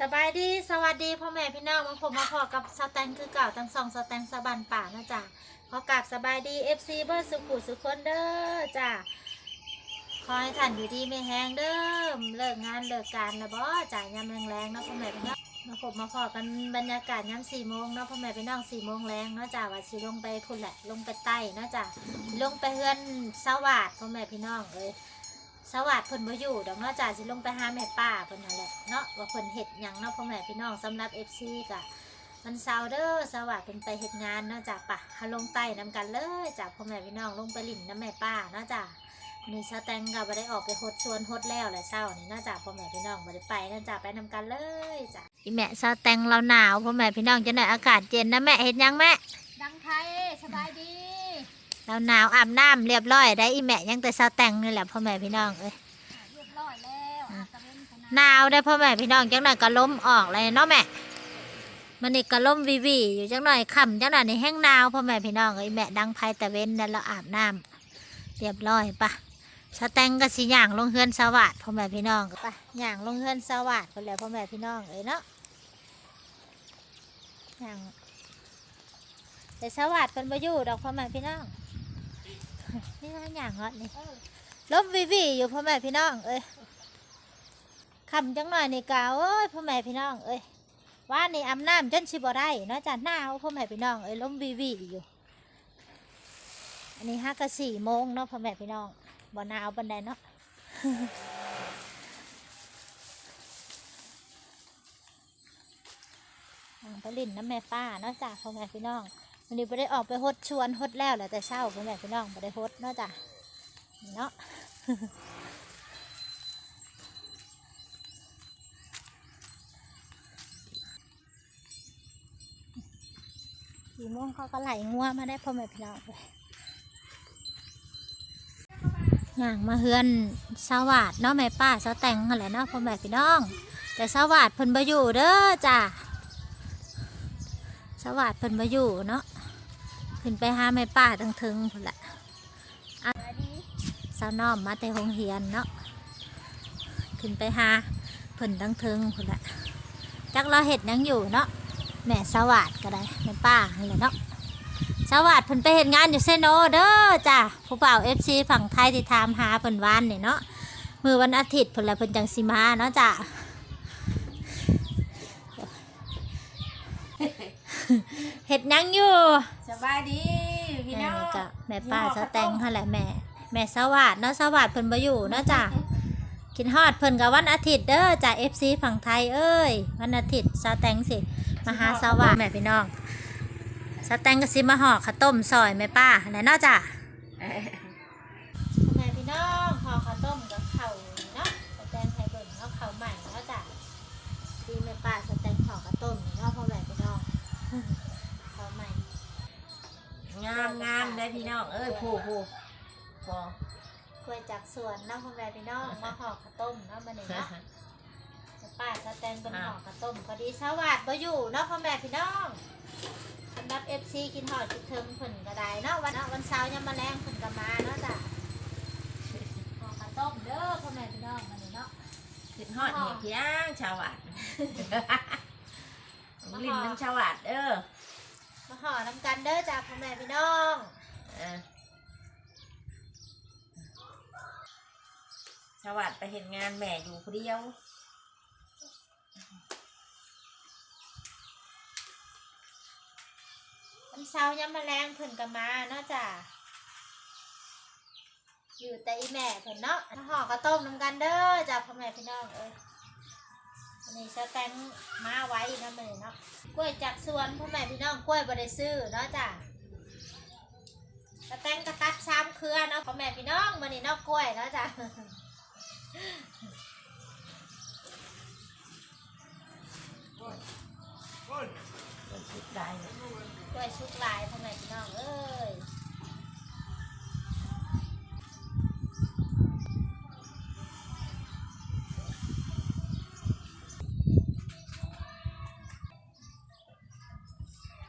สบายดีสวัสดีพ่อแม่พี่น้องมาผมมาพอกับสแตนคือเก่าทั้งสองสแตนสบันป่านะจ๊ะขอกราบสบายดีเอฟซีเบอร์สุขุสุขคนเด้อจ้ะขอให้ท่านอยู่ดีไม่แห้งเด้อเลิกงานเลิกการแล้วบ่จ่ายยามแรงๆเนาะพ่อแม่พี่น้องมาผมมาพอกันบรรยากาศยามสี่โมงเนาะพ่อแม่พี่น้องสี่โมงแรงเนาะจ้ะว่าสิลงไปพุ่นแหละลงไปใต้เนาะจ้ะลงไปเฮือนสวัสดพ่อแม่พี่น้องเอ้ย สวัสดิ์เพิ่นบ่อยู่ดอกเนาะจ้าสิลงไปหาแม่ป้าเพิ่นนั่นแหละเนาะว่าเพิ่นเฮ็ดหยังเนาะพ่อแม่พี่น้องสำหรับ FC ก็มันเซาเด้อสวัสดิ์เพิ่นไปเฮ็ดงานเนาะจ้าปะเฮาลงใต้นำกันเลยจ้าพ่อแม่พี่น้องลงไปลิ่นน้ำแม่ป้าเนาะจ้านี่สแตงก็บ่ได้ออกไปฮดชวนฮดแล้วแหละเช้านี่เนาะจ้าพ่อแม่พี่น้องบ่ได้ไปเนาะจ้าไปนำกันเลยจ้าอีแม่สแตงเราหนาวพ่อแม่พี่น้องจังได๋อากาศเย็นนะแม่เฮ็ดหยังแม่ดังไทยสบายดี เราหนาวอาบน้ำเรียบร้อยได้อีแม่ยังแต่สแตงนี่แหละพ่อแม่พี่น้องเอ้ยเรียบร้อยแล้วอาตะเวนขหนาวได้อพ่อแม่พี่น้องจังหน่อยก็ล้มออกเลยเนาะแม่มันนี่ก็ล้มวีวีอยู่จังหน่อยค่ำจังหน่อยนี่แห้งหนาวพ่อแม่พี่น้องเอ้ยแม่ดังไพตะเว้นแล้วเราอาบน้ำเรียบร้อยปะสแตงก็สิย่างลงเฮือนสวัสดพ่อแม่พี่น้องปะย่างลงเฮือนสวัสดคนแหล้วพ่อแม่พี่น้องเอ้ยเนาะย่างแต่สวัสดเป็นประยู่ดอกพ่อแม่พี่น้อง นี่นะย่างเหรอนี่ล้มวีวีอยู่พ่อแม่พี่น้อง เอ้ยคำจังหน่อยนี่กาเอ้ยพ่อแม่พี่น้อง เอ้ยว่านี่อาน้ำจนสิบ่ได้เนาะจ้ะหนาวพ่อแม่พี่น้องเอ้ยล้มวีวีอยู่ อันนี้ห้ากับสี่โมงเนาะพ่อแม่พี่น้องบ่หนาวบันไดเนาะอ่าไปลินน้ำแม่ป้าเนาะจ้ะพ่อแม่พี่น้อง วันนี้ไ่ได้ออกไปฮดชวนฮดแล้วแหละแต่เช้าพ่อแม่พี่น้องไ่ได้ฮดเนาะจ้ะเนาะสี่โมงเขาก็ไหลงัวมาได้พ่อแม่พี่น้องเลยย่างมาเฮือนสวัสดเนาะแม่ป้าสาวแต่งอะไรเนาะพ่อแม่พี่น้อง แต่สวัสดเพิ่นบ่อยู่เด้อจ้าสวัสดเพิ่นบ่อยู่เนาะ ขึ้นไปหาแม่ป้าตั้งถึงพุ่นละอ่สาวน้อมมาแต่โรงเรียนเนาะขึ้นไปหาเพิ่นตั้งถึงพุ่นละจักเราเห็ดยังอยู่เนาะแม่สวัสดก็ได้แม่ป้าอะไรเนาะสวัสดเพิ่นไปเห็นงานอยู่เซโนเด้อจ้ะผู้เป่าเอฟซีฝั่งไทยที่ถามหาเพิ่นวานเนี่ยเนาะมือวันอาทิตย์เพิ่นละเพิ่นจังสิมาเนาะจ้ะ เห็ดหยังอยู่สบายดีพี่แม่น้องนี่ก็แม่ป้าสะแตงหั่นแหละแม่ แม่สวัสดเนาะสวัสดเพิ่นบ่อยู่เนาะจ้ะกินฮอดเพิ่นกับวันอาทิตย์เด้อจ้ะ FC ฝั่งไทยเอ้ยวันอาทิตย์สะแตงสิมาหาสวัสดแม่พี่น้องสแตงก็สิมาห่อข้าวต้มซอยแม่ป้าไหนเนาะจ้ะแม่ พี่น้องเอ้ยผู้ผู้พอกล้วยจากสวนเนาะพ่อแม่พี่น้องมาห่อข้าวต้มเนาะมาเนี่ยเนาะแม่ป้าสแตงเป็นห่อข้าวต้มพอดีสวัสดบ่อยู่เนาะพ่อแม่พี่น้องสำหรับ FC กินหอดกินเทิงเพิ่นก็ได้เนาะวันเนาะวันเสาร์ยามมาแรงเพิ่นก็มาเนาะจ้ะห่อข้าวต้มเด้อพ่อแม่พี่น้องมาเนี่ยเนาะขึ้นฮอดเหี่ยเพียงชาววัดลิ้นน้ำชาววัดเด้อมาห่อน้ำกันเด้อจ้าพ่อแม่พี่น้อง เออชาววัดไปเห็นงานแม่อยู่คนเดียววันเสาร์ยามมาแรงเพิ่นก็มาเนาะจ้ะอยู่แต่อีแม่เพิ่นเนาะห่อข้าวต้มน้ำกันเด้อจ้าพ่อแม่พี่น้องเอ้ยอันนี้สแตงมาไว้นะมือเนาะกล้วยจากสวนพ่อแม่พี่น้องกล้วยบ่ได้ซื้อเนาะจ้ะสแตงกระตัดชาม เครือเนาะพ่อแม่พี่น้องมื้อนี้เนาะกล้วยเนาะจ้ะคนสุดได้เลยกล้วยชุกลายพ่อแม่พี่น้องเอ้ย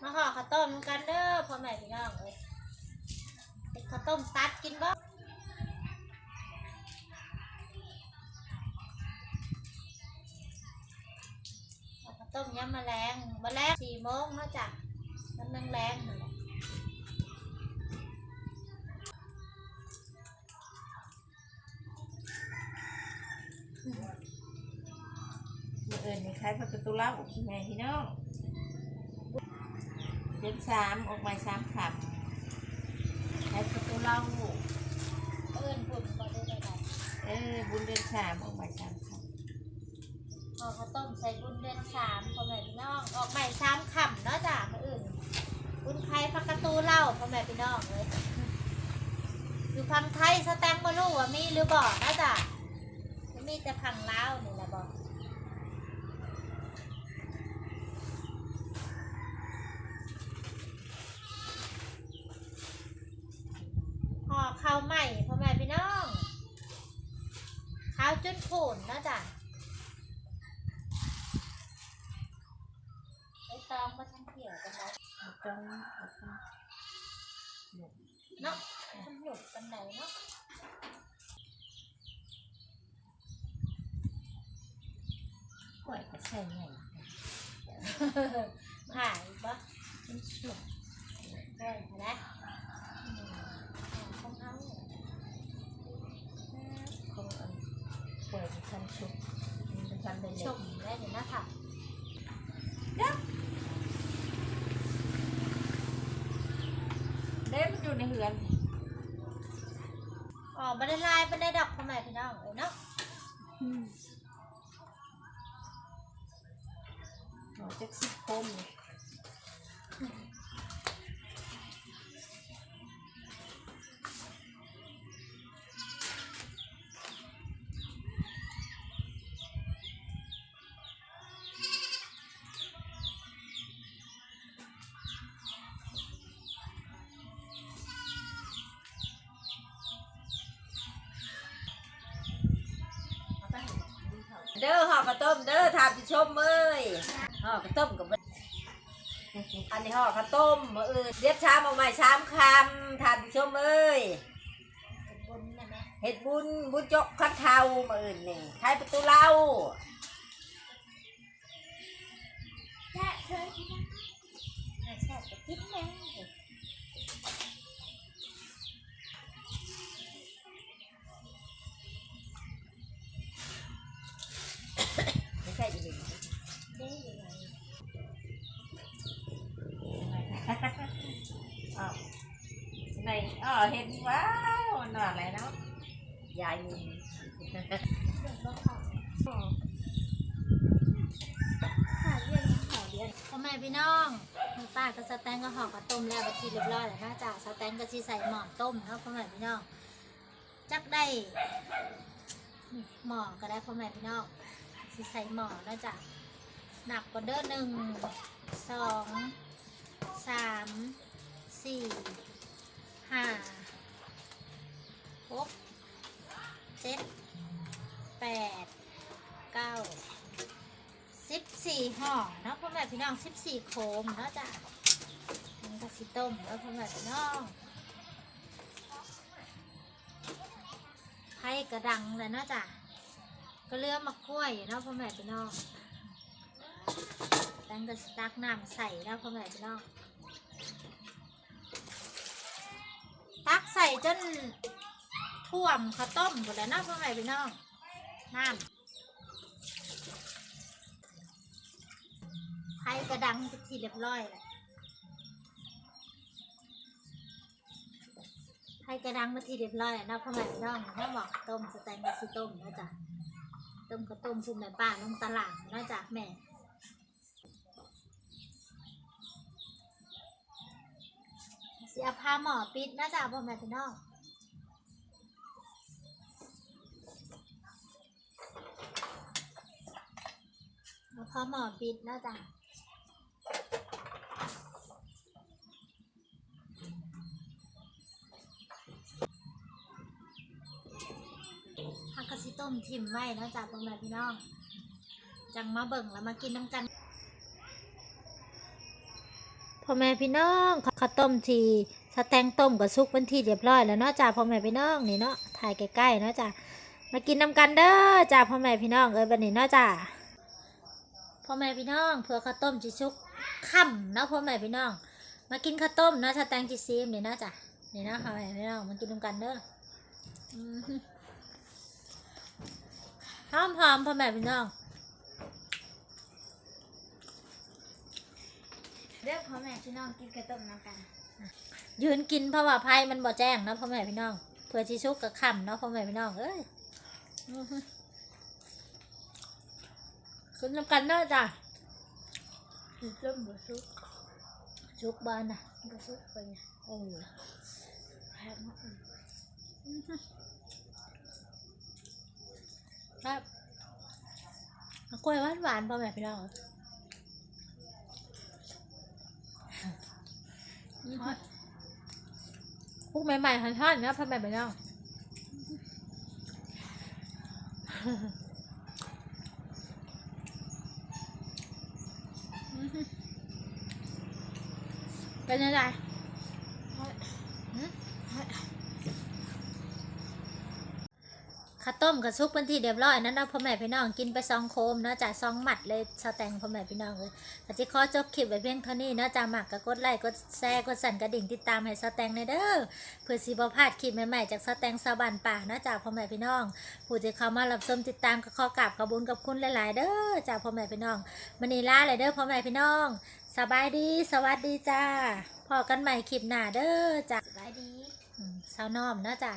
มาห่อข้าวต้มกันเด้อพ่อแม่พี่น้องเอ้ย ข้าวต้มตัดกินบ่ต้มยำแรงมลงแมลงสี่โมงนะจ้ะน้ำนังแรงแหละมื่ออื่นนี่คล้ายประตูเล่าแม่พี่น้องเดือนสามออกมาสามคำ คล้ายประตูเล่าเอิ้นผุ่นก็ได้ได้ได้เออบุญเดือนสามออกใหมาสามคพอเขาวต้มใส่บุญเดือนสามพ่อแม่พี่น้อง ออกใหม่สามคำเนาะจ้ะมื้ออื่น บุญไทยพักกระตูเล่าพ่อแม่พี่น้องเลย อยู่พังไทยสแตงบรู้ว่ามีหรือบ่นะจ๊ะมีแต่พังลาวนี่แหละบอกห่อข้าวใหม่พ่อแม่พี่น้องข้าวจุดโผนนะจ๊ะไอ้ตองมาทั้งเที่ยวกันแล้วำต้องเอาเข้า เนาะตำรวจกันไหนเนาะ ปล่อยก็ใส่ไงหายปะเป็นช่วงได้นะของเขาของอันปล่อยเป็นชั้นชุบเป็นชั้นเป็นชเล็กมได้เดี๋ยนะค่ะเล็บมันอยู่ในเหือนอ๋อบันไดลายบันไดดอกพ่อแม่พี่น้องเอ้ยเนาะ จะสิบคมเด้อหอกระต้มเด้อทานผู้ชมเอ้ยห่อกระ ต้มกับอันนี้ห่อข้าวต้มมื้ออื่นเรียบชามออกมาชามคำทานผู้ชมเอ้ยเป็นบุญนะแม่เฮ็ดบุญบุญจกข้าวเทามื้ออื่นนี่ใครประตูเล่าแช่เธอกินนั่นแช่จะคิดแเห็นว้าวหน่ออะไรเนาะยายมีเรื่องบ้าเขาหาเรื่องหาเรื่องพ่อแม่พี่น้องแม่ป้าก็สแตงก็ห่อกระต้มแล้วไปทีเรียบร้อยแล้วนะจ๊ะสแตงก็ชีใส่หม้อต้มเนาะพ่อแม่พี่น้อง จักได้หม้อก็ได้พ่อแม่พี่น้องสิใส่หม้อนะจ๊ะหนักกว่าเด้อหนึ่งสองสามสี่ห้า ห่อเนาะพ่อแม่พี่น้องสิบสี่โคมเนาะจ้ะมันก็สิต้มแล้วพ่อแม่พี่น้องไผ่กระดังเลยเนาะจ้ะก็เลือกมะกล้วยเนาะพ่อแม่พี่น้องแตงก็สตักน้ำใส่เนาะพ่อแม่พี่น้องตักใส่จนท่วมข้าวต้มหมดแล้วเนาะพ่อแม่พี่น้องน้ำ ไผ่กระดังเป็นที่เรียบร้อยแล้วไผ่กระดังเป็นที่เรียบร้อยแล้วเนาะพ่อแม่พี่น้องถ้าบอกต้มสแตงก็สิต้มนะจ๊ะต้มข้าวต้มชุมแม่ป้าลงตลาดเนาะจ้ะแม่เสียผ้าหมอปิดนะจ๊ะพ่อแม่พี่น้องเอาผ้าหมอปิดนะจ๊ะผักกะสิต้ม ทิมไว้นะจ๊ะพ่อแม่พี่น้อง จังมาเบิ่งแล้วมากินน้ำกันพ่อแม่พี่น้องข้าวต้มทีสแตงต้มกับซุกเป็นที่เรียบร้อยแล้วเนาะจ้าพ่อแม่พี่น้องนี่เนาะถ่ายใกล้ๆเนาะจ้ามากินน้ำกันเด้อจ้าพ่อแม่พี่น้องเอ้ยบันนี้เนาะจ้าพ่อแม่พี่น้องเผื่อข้าวต้มจิชุกค่ำเนาะพ่อแม่พี่น้อง มากินข้าวต้มเนาะสแตงจิซีมนี่เนาะจ้ะนี่เนาะพ่อแม่พี่น้องมากินน้ำกันเด้อ หอมหอมๆพ่อแม่พี่น้องเด้อพ่อแม่พี่น้องกินกระต้มน้ำกันยืนกินเพราะว่าไพ่มันบ่แจ้งเนาะพ่อแม่พี่น้องเผื่อจิชุกกับค่ำเนาะพ่อแม่พี่น้องเอ้ยอื้อหือกินนำกันเด้อจ้ะกินต้มบุซุกชุกบ้านน่ะบุซุกไปเนี่ยโอ้แพ้มาก เลยครับกล้วยหวานหวานพอแม่พี่น้องพวกใหม่ๆหันทอดนะพ่อแม่พี่น้องเป็นยังไง ข้าวต้มกับซุปเป็นที่เรียบร้อยนั้นนะพ่อแม่พี่น้องกินไปซองโคมเนาะจ่าซองหมัดเลยสแตงพ่อแม่พี่น้องเลยแต่ที่ขอจบคลิปไว้เพียงเท่านี้เนาะจ่าหมักก็กดไลค์กดแชร์กดสั่นกระดิ่งติดตามให้สแตงในอยเด้อเพื่อสีบพลาดคลิปใหม่ๆจากสแตงสาบันป่าเนาะจ่าพ่อแม่พี่น้อง ผู้ที่เข้ามารับชมติดตามก็ขอกราบขอบคุญกับคุณหลาย ๆ เด้อจ่าพ่อแม่พี่น้องมันนีล่าเลยเด้อพ่อแม่พี่น้อง สบายดี สวัสดีจ้าพอกันใหม่คลิปหน้าเด้อจ้าสบายดีอืมสาวน้อมเนาะจ้า